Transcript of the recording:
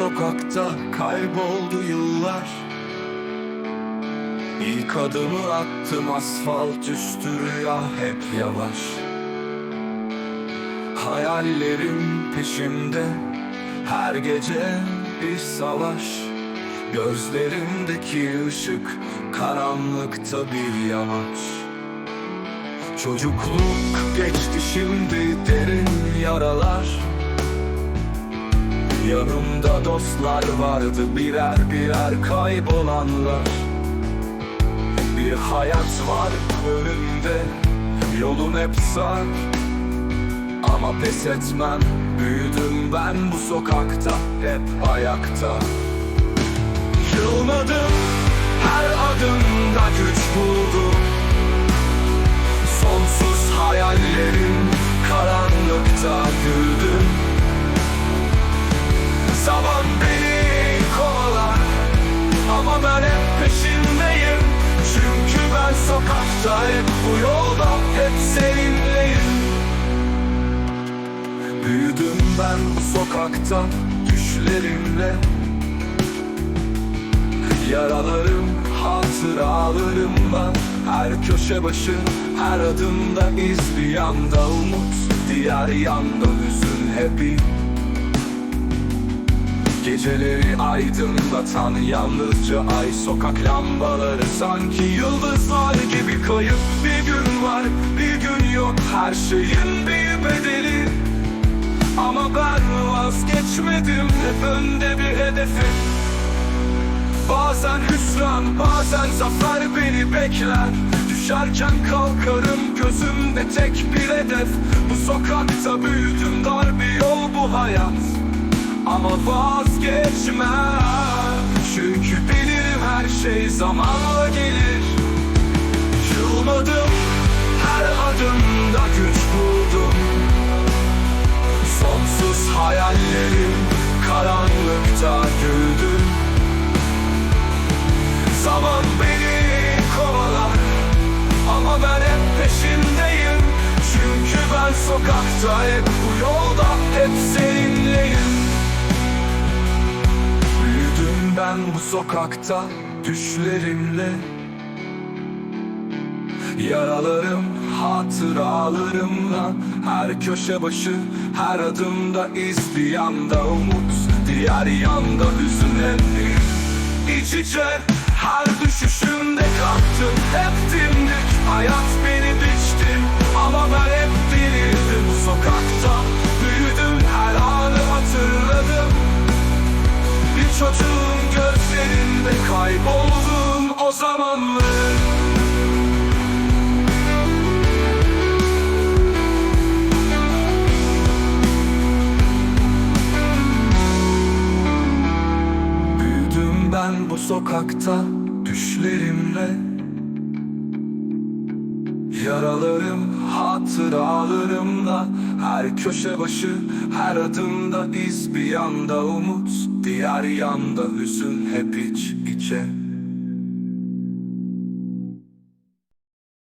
sokakta kayboldu yıllar. İlk adımı attım asfalt üstü rüya hep yavaş. Hayallerim peşimde her gece bir savaş. Gözlerimdeki ışık karanlıkta bir yamaç. Çocukluk geçti şimdi derin yaralar Yanımda dostlar vardı birer birer kaybolanlar. Bir hayat var önümde yolum hep sar. Ama pes etmem büyüdüm ben bu sokakta hep ayakta. Yılmadım her adımda güç buldum sokakta hep bu yolda hep seninleyim. Büyüdüm ben bu sokakta düşlerimle. Yaralarım hatıralarımla Her köşe başı her adımda iz. Bir yanda umut diğer yanda hüzün. Hep Geceleri aydınlatan yalnızca ay Sokak lambaları. Sanki yıldızlar gibi kayıp Bir gün var. Bir gün yok her şeyin bir bedeli. Ama ben vazgeçmedim hep önde bir hedefim Bazen hüsran bazen zafer beni bekler. Düşerken kalkarım gözümde tek bir hedef. Bu sokakta büyüdüm dar bir yol bu hayat Ama vazgeçmem Çünkü bilirim her şey zamanla gelir. Yılmadım her adımda güç buldum. Sonsuz hayallerim karanlıkta güldüm Zaman beni kovalar Ama ben hep peşindeyim. Çünkü ben sokakta hep bu yolda hep seninleyim Ben bu sokakta düşlerimle. Yaralarım hatıralarımla. Her köşe başı her adımda iz Bir yanda umut diğer yanda hüzün İç içe her düşüşümde kalktım. Hep dimdik hayat beni biçti Çocuğun gözlerinde kayboldum o zamanlar. Büyüdüm ben bu sokakta düşlerimle. Yaralarım hatıralarımla. Her köşe başı her adımda iz Bir yanda umut diğer yanda hüzün hep iç içe